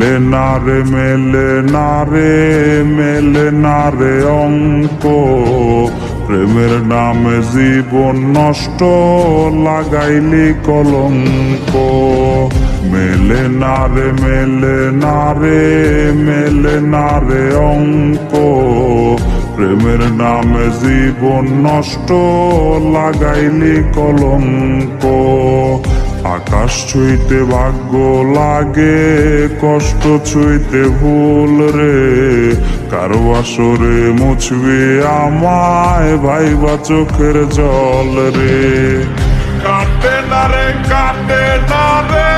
মেলে রে মেলে রে মেলে রে অঙ্ক। প্রেমের নামে জীবন নষ্ট, লাগাইলি কলঙ্ক। মেলে না রে, মেলে না রে, মেলে না রে অঙ্ক। প্রেমের নামে জীবন নষ্ট, লাগাইলি কলঙ্ক। আকাশ ছুঁইতে ভাগ্য লাগে, কষ্ট ছুঁইতে ভুল রে। কারও আসরে মুছবে আমায়, ভাইবা চোখের জল রে। কাটে না রে, কাটে না রে,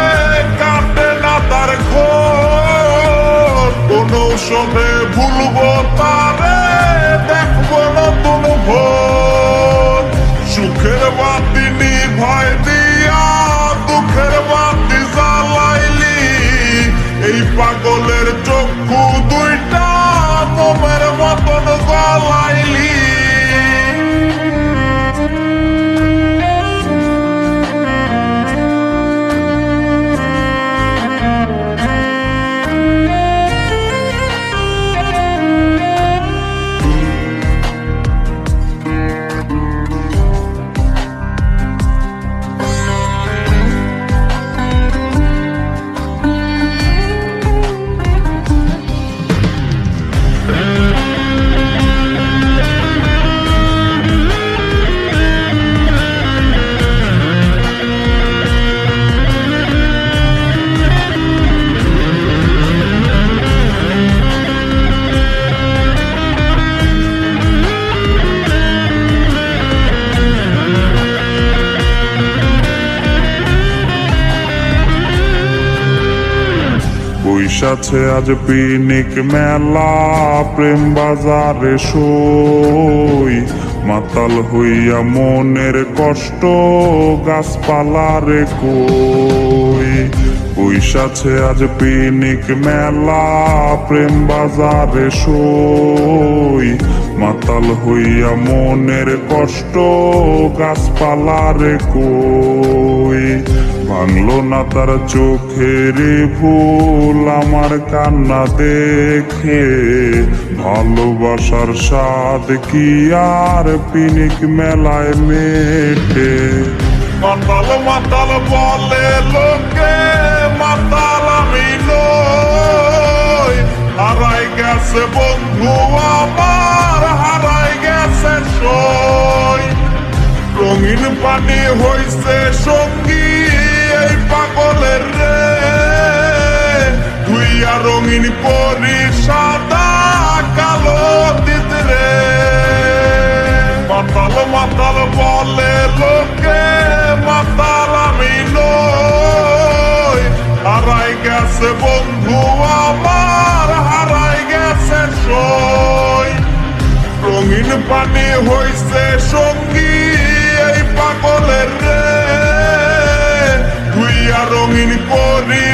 কাটে না তার ঘোর কোন ভুলবো বৈশাছে আজ পিনিক মেলা, প্রেম বাজারে সই। মাতাল হইয়া মনের কষ্ট গাছপালারে কই। বৈশাছে আজ পিনিক মেলা, প্রেম বাজারে সই। মাতাল হইয়া মনের কষ্ট গাছপালারে কই। ভাঙলো না তার চোখের ভুল আমার কান্না দেখে ভালোবাসার স্বাদ কি আর পিনিক মেলায় মেটে? মাতাল মাতাল বলে লোকে, মাতাল আমি নই। হারাই গেছে বন্ধু আমার, হারাই গেছে সই। রঙিন পানি হইছে সঙ্গী গেছে বন্ধু আমার, হারাই গেছে সই। রঙিন পানি হইছে সঙ্গী এই পাগলের রে। তুই আর রঙিন করি